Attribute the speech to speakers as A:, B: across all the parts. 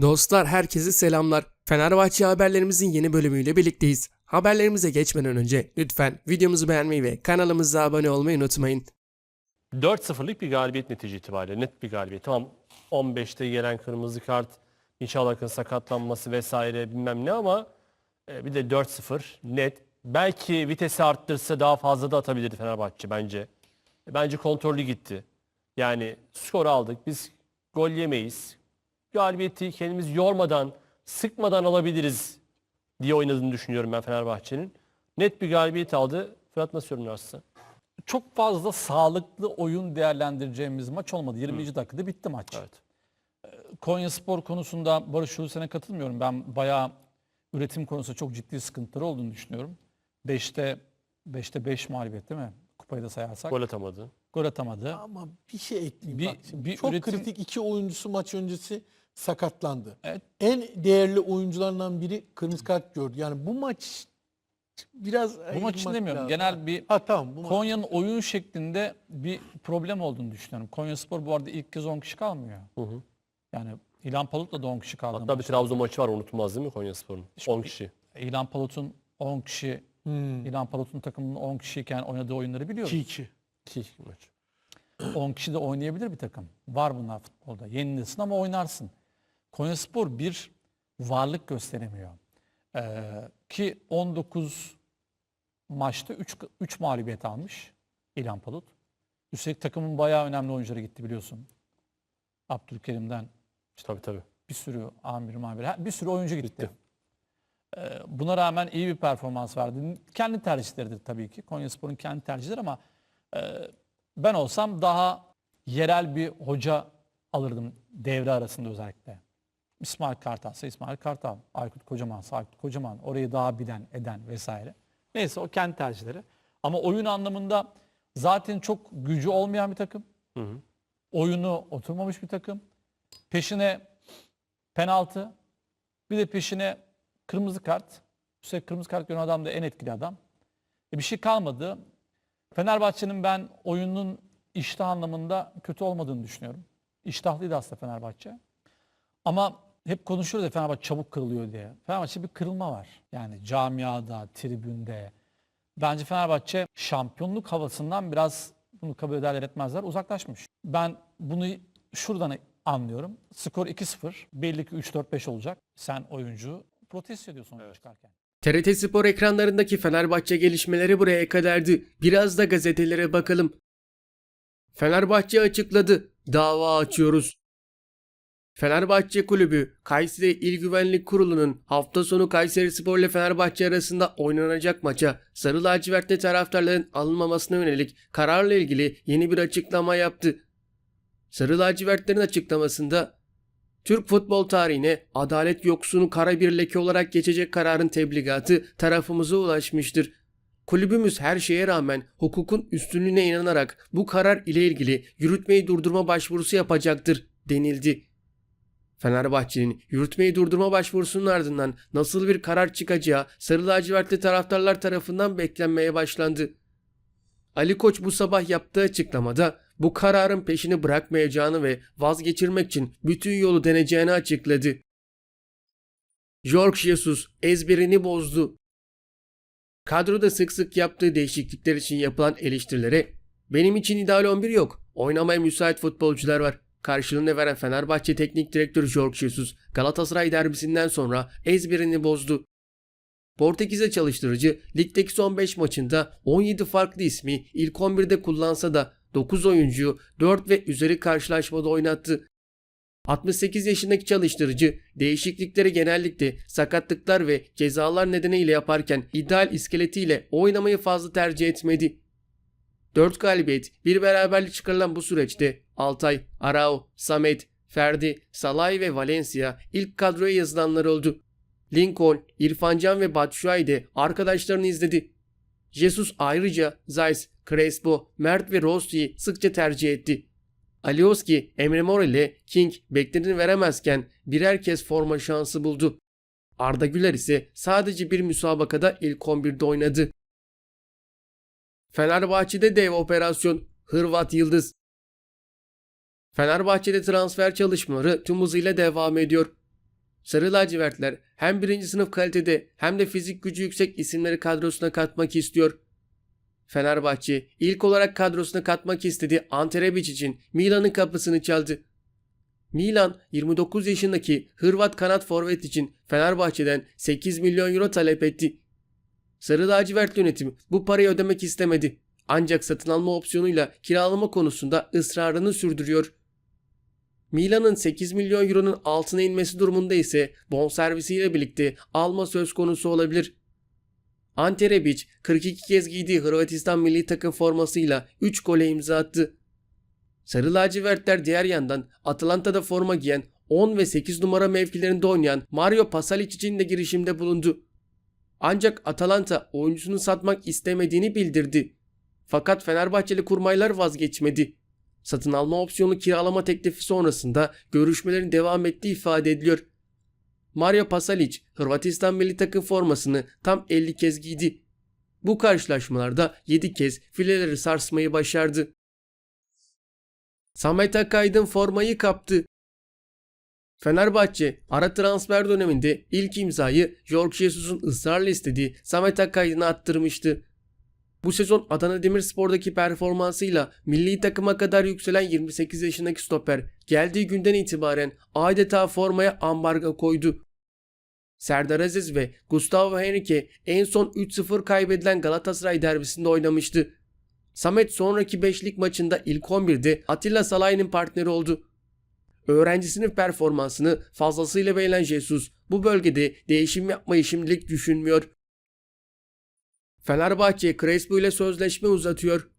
A: Dostlar herkese selamlar. Fenerbahçe haberlerimizin yeni bölümüyle birlikteyiz. Haberlerimize geçmeden önce lütfen videomuzu beğenmeyi ve kanalımıza abone olmayı unutmayın.
B: 4-0'lık bir galibiyet netice itibariyle net bir galibiyet. Tamam 15'te gelen kırmızı kart, Nişalak'ın sakatlanması vesaire bilmem ne ama e, bir de 4-0 net. Belki vitesi arttırsa daha fazla da atabilirdi Fenerbahçe bence. E, Bence kontrollü gitti. Yani skoru aldık. Biz gol yemeyiz. Galibiyeti kendimiz yormadan, sıkmadan alabiliriz diye oynadığını düşünüyorum ben Fenerbahçe'nin. Net bir galibiyet aldı. Fırat nasıl yorumlarsın?
C: çok fazla sağlıklı oyun değerlendireceğimiz maç olmadı. 20. dakikada bitti maç.
B: Evet.
C: Konya Spor konusunda Barış Ulusen'e katılmıyorum. Ben bayağı üretim konusunda çok ciddi sıkıntıları olduğunu düşünüyorum. 5'te 5'te 5 mağlubiyet değil mi? Kupayı da sayarsak.
B: Gol atamadı.
C: Gol atamadı.
D: Ama bir şey ekleyeyim.
C: Bir-
D: bak şimdi.
C: bir
D: Çok
C: üretim-
D: kritik iki oyuncusu maç öncesi sakatlandı.
C: Evet.
D: En değerli oyuncularından biri kırmızı kart gördü. Yani bu maç biraz
C: Bu maç için demiyorum.
D: lazım.
C: Genel bir
D: Ha tamam bu maç.
C: Konya'nın oyun şeklinde bir problem olduğunu düşünüyorum. Konya Spor bu arada ilk kez 10 kişi kalmıyor.
B: Hı hı.
C: Yani İlhan Palut'la da 10 kişi kaldı.
B: Hatta bir Trabzon maçı var unutulmaz değil mi Konyaspor'un? 10 kişi.
C: İlhan Palut'un 10 kişi,
D: Hmm.
C: İlhan Palut'un takımının 10 kişiyken oynadığı oyunları biliyoruz.
D: 2-2.
B: 2 maç.
C: 10 kişi de oynayabilir bir takım. Var bunlar futbolda. Yenilirsin ama oynarsın. Konyaspor bir varlık gösteremiyor. Ee, ki 19 maçta 3, 3 mağlubiyet almış İlhan Palut. Üstelik takımın bayağı önemli oyuncuları gitti biliyorsun. Abdülkerim'den
B: Tabii tabii.
C: bir sürü amir mamir bir sürü oyuncu gitti. Ee, buna rağmen iyi bir performans verdi. Kendi tercihleridir tabii ki. Konyaspor'un kendi tercihleri ama e, ben olsam daha yerel bir hoca alırdım devre arasında özellikle. İsmail Kartal'sa İsmail Kartal, Aykut Kocaman'sa Aykut Kocaman, orayı daha bilen, eden vesaire. Neyse o kendi tercihleri. Ama oyun anlamında zaten çok gücü olmayan bir takım.
B: Hı hı.
C: Oyunu oturmamış bir takım. Peşine penaltı, bir de peşine kırmızı kart. Üstelik kırmızı kart gören adam da en etkili adam. E bir şey kalmadı. Fenerbahçe'nin ben oyunun iştah anlamında kötü olmadığını düşünüyorum. İştahlıydı aslında Fenerbahçe. Ama hep konuşuyoruz ya Fenerbahçe çabuk kırılıyor diye. Fenerbahçe bir kırılma var. Yani camiada, tribünde. Bence Fenerbahçe şampiyonluk havasından biraz bunu kabul ederler etmezler uzaklaşmış. Ben bunu şuradan anlıyorum. Skor 2-0. Belli ki 3-4-5 olacak. Sen oyuncu protesto ediyorsun oyunu çıkarken.
A: TRT Spor ekranlarındaki Fenerbahçe gelişmeleri buraya kadardı. Biraz da gazetelere bakalım. Fenerbahçe açıkladı. Dava açıyoruz. Fenerbahçe Kulübü, Kayseri İl Güvenlik Kurulu'nun hafta sonu Kayseri Spor ile Fenerbahçe arasında oynanacak maça Sarı lacivertli taraftarların alınmamasına yönelik kararla ilgili yeni bir açıklama yaptı. Sarı lacivertlerin açıklamasında Türk futbol tarihine adalet yoksunu kara bir leke olarak geçecek kararın tebligatı tarafımıza ulaşmıştır. Kulübümüz her şeye rağmen hukukun üstünlüğüne inanarak bu karar ile ilgili yürütmeyi durdurma başvurusu yapacaktır denildi. Fenerbahçe'nin yürütmeyi durdurma başvurusunun ardından nasıl bir karar çıkacağı sarı lacivertli taraftarlar tarafından beklenmeye başlandı. Ali Koç bu sabah yaptığı açıklamada bu kararın peşini bırakmayacağını ve vazgeçirmek için bütün yolu deneyeceğini açıkladı. Jorge Jesus ezberini bozdu. Kadroda sık sık yaptığı değişiklikler için yapılan eleştirilere benim için ideal 11 yok. Oynamaya müsait futbolcular var. Karşılığını veren Fenerbahçe Teknik Direktörü Jorge Jesus Galatasaray derbisinden sonra ezberini bozdu. Portekiz'e çalıştırıcı ligdeki son 5 maçında 17 farklı ismi ilk 11'de kullansa da 9 oyuncuyu 4 ve üzeri karşılaşmada oynattı. 68 yaşındaki çalıştırıcı değişiklikleri genellikle sakatlıklar ve cezalar nedeniyle yaparken ideal iskeletiyle oynamayı fazla tercih etmedi. 4 galibiyet, bir beraberlik çıkarılan bu süreçte Altay, Arao, Samet, Ferdi, Salay ve Valencia ilk kadroya yazılanlar oldu. Lincoln, İrfancan ve Batshuayi de arkadaşlarını izledi. Jesus ayrıca Zeiss, Crespo, Mert ve Rossi'yi sıkça tercih etti. Alioski, Emre Mor ile King beklediğini veremezken birer kez forma şansı buldu. Arda Güler ise sadece bir müsabakada ilk 11'de oynadı. Fenerbahçe'de dev operasyon Hırvat Yıldız Fenerbahçe'de transfer çalışmaları tüm hızıyla devam ediyor. Sarı lacivertler hem birinci sınıf kalitede hem de fizik gücü yüksek isimleri kadrosuna katmak istiyor. Fenerbahçe ilk olarak kadrosuna katmak istediği Ante Rebic için Milan'ın kapısını çaldı. Milan 29 yaşındaki Hırvat kanat forvet için Fenerbahçe'den 8 milyon euro talep etti. Sarı lacivert yönetim bu parayı ödemek istemedi. Ancak satın alma opsiyonuyla kiralama konusunda ısrarını sürdürüyor. Milan'ın 8 milyon euronun altına inmesi durumunda ise bonservisiyle birlikte alma söz konusu olabilir. Ante Rebic 42 kez giydiği Hırvatistan milli takım formasıyla 3 gole imza attı. Sarı lacivertler diğer yandan Atalanta'da forma giyen 10 ve 8 numara mevkilerinde oynayan Mario Pasalic için de girişimde bulundu. Ancak Atalanta oyuncusunu satmak istemediğini bildirdi. Fakat Fenerbahçeli kurmaylar vazgeçmedi. Satın alma opsiyonu kiralama teklifi sonrasında görüşmelerin devam ettiği ifade ediliyor. Mario Pasalic Hırvatistan milli takım formasını tam 50 kez giydi. Bu karşılaşmalarda 7 kez fileleri sarsmayı başardı. Samet Akaydın formayı kaptı. Fenerbahçe ara transfer döneminde ilk imzayı Jorge Jesus'un ısrarla istediği Samet Akaydın'a attırmıştı. Bu sezon Adana Demirspor'daki performansıyla milli takıma kadar yükselen 28 yaşındaki stoper geldiği günden itibaren adeta formaya ambargo koydu. Serdar Aziz ve Gustavo Henrique en son 3-0 kaybedilen Galatasaray derbisinde oynamıştı. Samet sonraki beşlik maçında ilk 11'de Atilla Salay'ın partneri oldu. Öğrencisinin performansını fazlasıyla beğenen Jesus bu bölgede değişim yapmayı şimdilik düşünmüyor. Fenerbahçe Crespo ile sözleşme uzatıyor.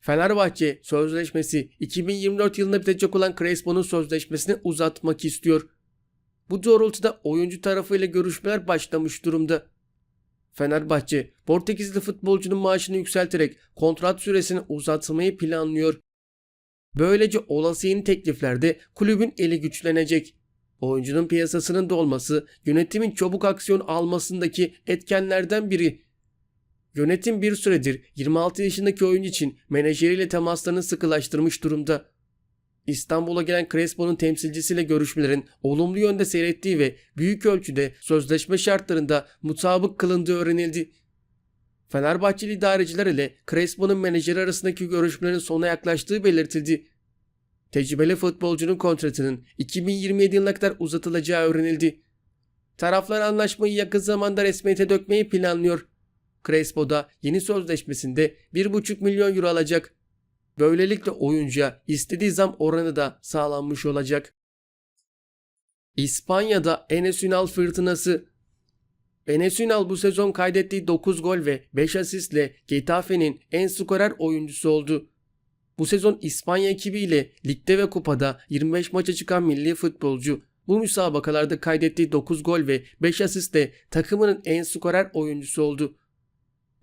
A: Fenerbahçe sözleşmesi 2024 yılında bitecek olan Crespo'nun sözleşmesini uzatmak istiyor. Bu doğrultuda oyuncu tarafıyla görüşmeler başlamış durumda. Fenerbahçe Portekizli futbolcunun maaşını yükselterek kontrat süresini uzatmayı planlıyor. Böylece olası yeni tekliflerde kulübün eli güçlenecek. Oyuncunun piyasasının dolması yönetimin çabuk aksiyon almasındaki etkenlerden biri. Yönetim bir süredir 26 yaşındaki oyuncu için menajeriyle temaslarını sıkılaştırmış durumda. İstanbul'a gelen Crespo'nun temsilcisiyle görüşmelerin olumlu yönde seyrettiği ve büyük ölçüde sözleşme şartlarında mutabık kılındığı öğrenildi. Fenerbahçeli idareciler ile Crespo'nun menajeri arasındaki görüşmelerin sona yaklaştığı belirtildi. Tecrübeli futbolcunun kontratının 2027 yılına kadar uzatılacağı öğrenildi. Taraflar anlaşmayı yakın zamanda resmiyete dökmeyi planlıyor. Crespo da yeni sözleşmesinde 1,5 milyon euro alacak. Böylelikle oyuncuya istediği zam oranı da sağlanmış olacak. İspanya'da Enes Ünal fırtınası Enes Ünal bu sezon kaydettiği 9 gol ve 5 asistle Getafe'nin en skorer oyuncusu oldu. Bu sezon İspanya ekibiyle ligde ve kupada 25 maça çıkan milli futbolcu bu müsabakalarda kaydettiği 9 gol ve 5 asistle takımının en skorer oyuncusu oldu.